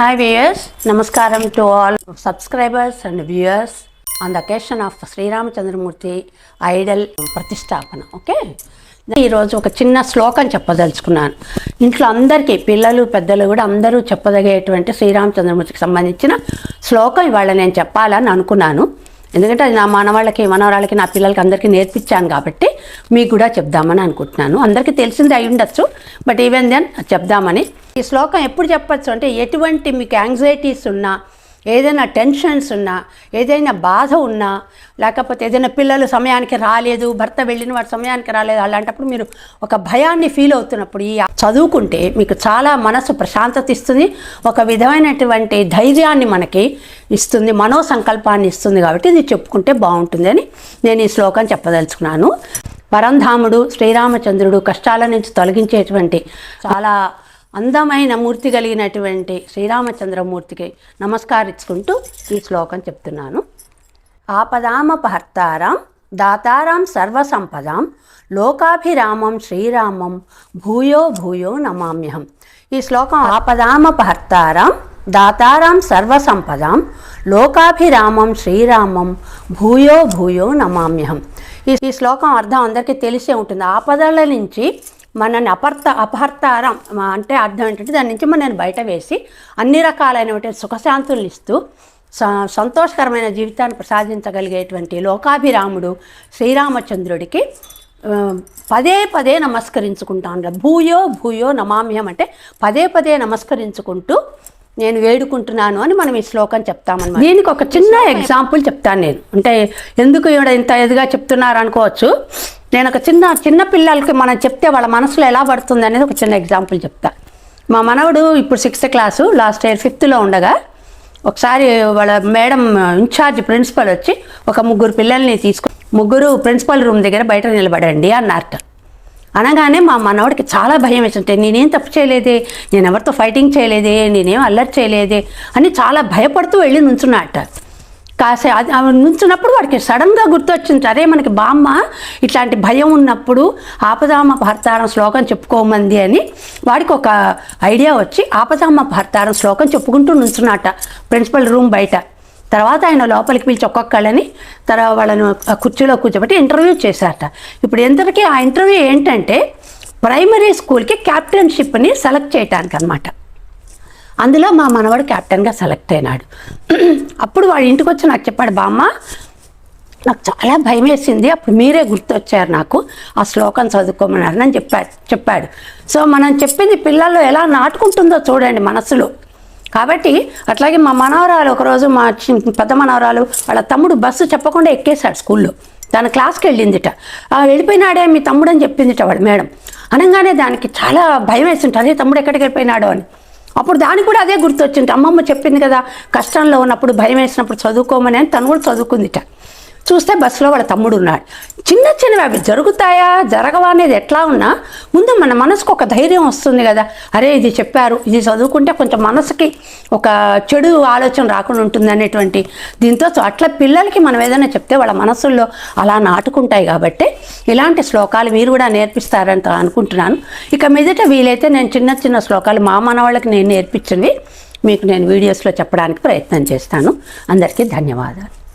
Hi viewers, Namaskaram to all subscribers and viewers on the occasion of Sriramachandramurthy idol ప్రతిష్టాపన okay ఈరోజు ఒక చిన్న శ్లోకం చెప్పదలుచుకున్నాను. ఇంట్లో అందరికీ పిల్లలు పెద్దలు కూడా అందరూ చెప్పదగేటువంటి శ్రీరామచంద్రమూర్తికి సంబంధించిన శ్లోకం ఇవాళ నేను చెప్పాలని అనుకున్నాను. ఎందుకంటే అది నా మనవాళ్ళకి మనవరాళ్ళకి నా పిల్లలకి అందరికీ నేర్పించాను కాబట్టి మీకు కూడా చెప్దామని అనుకుంటున్నాను. అందరికీ తెలిసింది అయి ఉండొచ్చు బట్ ఈవెన్ దెన్ చెప్దామని ఈ శ్లోకం ఎప్పుడు చెప్పచ్చు అంటే ఎటువంటి మీకు యాంగ్జైటీస్ ఉన్నా ఏదైనా టెన్షన్స్ ఉన్నా ఏదైనా బాధ ఉన్నా లేకపోతే ఏదైనా పిల్లలు సమయానికి రాలేదు భర్త వెళ్ళిన వాడు సమయానికి రాలేదు అలాంటప్పుడు మీరు ఒక భయాన్ని ఫీల్ అవుతున్నప్పుడు ఈ చదువుకుంటే మీకు చాలా మనసు ప్రశాంతత ఇస్తుంది ఒక విధమైనటువంటి ధైర్యాన్ని మనకి ఇస్తుంది మనో సంకల్పాన్ని ఇస్తుంది కాబట్టి ఇది చెప్పుకుంటే బాగుంటుంది అని నేను ఈ శ్లోకం చెప్పదలుచుకున్నాను. పరంధాముడు శ్రీరామచంద్రుడు కష్టాల నుంచి తొలగించేటువంటి చాలా అందమైన మూర్తి కలిగినటువంటి శ్రీరామచంద్రమూర్తికి నమస్కరించుకుంటూ ఈ శ్లోకం చెప్తున్నాను. ఆపదామపహర్తారాం దాతారాం సర్వసంపదాం లోకాభిరామం శ్రీరామం భూయో భూయో నమామ్యహం. ఈ శ్లోకం ఆపదామపహర్తారాం దాతారాం సర్వసంపదాం లోకాభిరామం శ్రీరామం భూయో భూయో నమామ్యహం. ఈ ఈ శ్లోకం అర్థం అందరికీ తెలిసే ఉంటుంది. ఆపదల నుంచి మనల్ని అపర్త అపహర్తారం అంటే అర్థం ఏంటంటే దాని నుంచి మనల్ని బయట వేసి అన్ని రకాలైనటువంటి సుఖశాంతులను ఇస్తూ స- సంతోషకరమైన జీవితాన్ని ప్రసాదించగలిగేటువంటి లోకాభిరాముడు శ్రీరామచంద్రుడికి పదే పదే నమస్కరించుకుంటాను భూయో భూయో నమామ్యం అంటే పదే పదే నమస్కరించుకుంటూ నేను వేడుకుంటున్నాను అని మనం ఈ శ్లోకం చెప్తామన్నమాట. దీనికి ఒక చిన్న ఎగ్జాంపుల్ చెప్తాను నేను. అంటే ఎందుకు ఈవిడ ఇంత ఎదుగా చెప్తున్నారు అనుకోవచ్చు. నేను ఒక చిన్న చిన్న పిల్లలకి మనం చెప్తే వాళ్ళ మనసులో ఎలా పడుతుంది అనేది ఒక చిన్న ఎగ్జాంపుల్ చెప్తా. మా మనవడు ఇప్పుడు సిక్స్త్ క్లాసు లాస్ట్ ఇయర్ ఫిఫ్త్లో ఉండగా ఒకసారి వాళ్ళ మేడం ఇన్ఛార్జ్ ప్రిన్సిపల్ వచ్చి ఒక ముగ్గురు పిల్లల్ని తీసుకు ముగ్గురు ప్రిన్సిపల్ రూమ్ దగ్గర బయట నిలబడండి అన్నారట. అనగానే మా మనవడికి చాలా భయం వేసింటే నేనేం తప్పు చేయలేదే? నేను ఎవరితో ఫైటింగ్ చేయలేదే? నేనేం అల్లరి చేయలేదే? అని చాలా భయపడుతూ వెళ్ళి నుంచున్నట్ట కాసే అది నుంచున్నప్పుడు వాడికి సడన్గా గుర్తొచ్చింది. అరే మనకి బామ్మ ఇట్లాంటి భయం ఉన్నప్పుడు ఆపదామ భర్తారం శ్లోకం చెప్పుకోమంది అని వాడికి ఒక ఐడియా వచ్చి ఆపదామ భర్తారం శ్లోకం చెప్పుకుంటూ నుంచున్నట ప్రిన్సిపల్ రూమ్ బయట. తర్వాత ఆయన లోపలికి పిలిచి ఒక్కొక్కళ్ళని తర్వాత వాళ్ళను కుర్చీలో కూర్చోబెట్టి ఇంటర్వ్యూ చేశారట. ఇప్పుడు ఎంతటికీ ఆ ఇంటర్వ్యూ ఏంటంటే ప్రైమరీ స్కూల్కి క్యాప్టెన్షిప్ని సెలెక్ట్ చేయటానికి అనమాట అందులో మా మనవాడు క్యాప్టెన్గా సెలెక్ట్ అయినాడు. అప్పుడు వాడు ఇంటికి వచ్చి నాకు చెప్పాడు బామ్మ నాకు చాలా భయం వేసింది. అప్పుడు మీరే గుర్తొచ్చారు నాకు. ఆ శ్లోకం చదువుకోమన్నారు. అని చెప్పాడు చెప్పాడు. సో మనం చెప్పింది పిల్లల్లో ఎలా నాటుకుంటుందో చూడండి మనసులో. కాబట్టి అట్లాగే మా మనవరాలు ఒకరోజు మా చి- పెద్ద మనవరాలు వాళ్ళ తమ్ముడు బస్సు చెప్పకుండా ఎక్కేశాడు స్కూల్లో. తన క్లాస్కి వెళ్ళిందిట. వెళ్ళిపోయినాడే మీ తమ్ముడు అని చెప్పిందిట వాడు మేడం. అనగానే దానికి చాలా భయం వేసి ఉంటుంది. తమ్ముడు ఎక్కడికి వెళ్ళిపోయినాడో? అని. అప్పుడు దానికి కూడా అదే గుర్తొచ్చింది. అమ్మమ్మ చెప్పింది కదా కష్టంలో ఉన్నప్పుడు భయం వేసినప్పుడు చదువుకోమని అని తను కూడా చదువుకుందిట. చూస్తే బస్సులో వాళ్ళ తమ్ముడు ఉన్నాడు చిన్న చిన్నవి అవి జరుగుతాయా? జరగవా అనేది ఎట్లా ఉన్నా ముందు మన మనసుకు ఒక ధైర్యం వస్తుంది కదా. అరే ఇది చెప్పారు. ఇది చదువుకుంటే కొంచెం మనసుకి ఒక చెడు ఆలోచన రాకుండా ఉంటుంది అనేటువంటి దీంతో అట్లా పిల్లలకి మనం ఏదైనా చెప్తే వాళ్ళ మనసుల్లో అలా నాటుకుంటాయి కాబట్టి ఇలాంటి శ్లోకాలు మీరు కూడా నేర్పిస్తారంట అనుకుంటున్నాను. ఇక మీదట వీలైతే నేను చిన్న చిన్న శ్లోకాలు మా మనవాళ్ళకి నేను నేర్పించింది. మీకు నేను వీడియోస్లో చెప్పడానికి ప్రయత్నం చేస్తాను. అందరికీ ధన్యవాదాలు.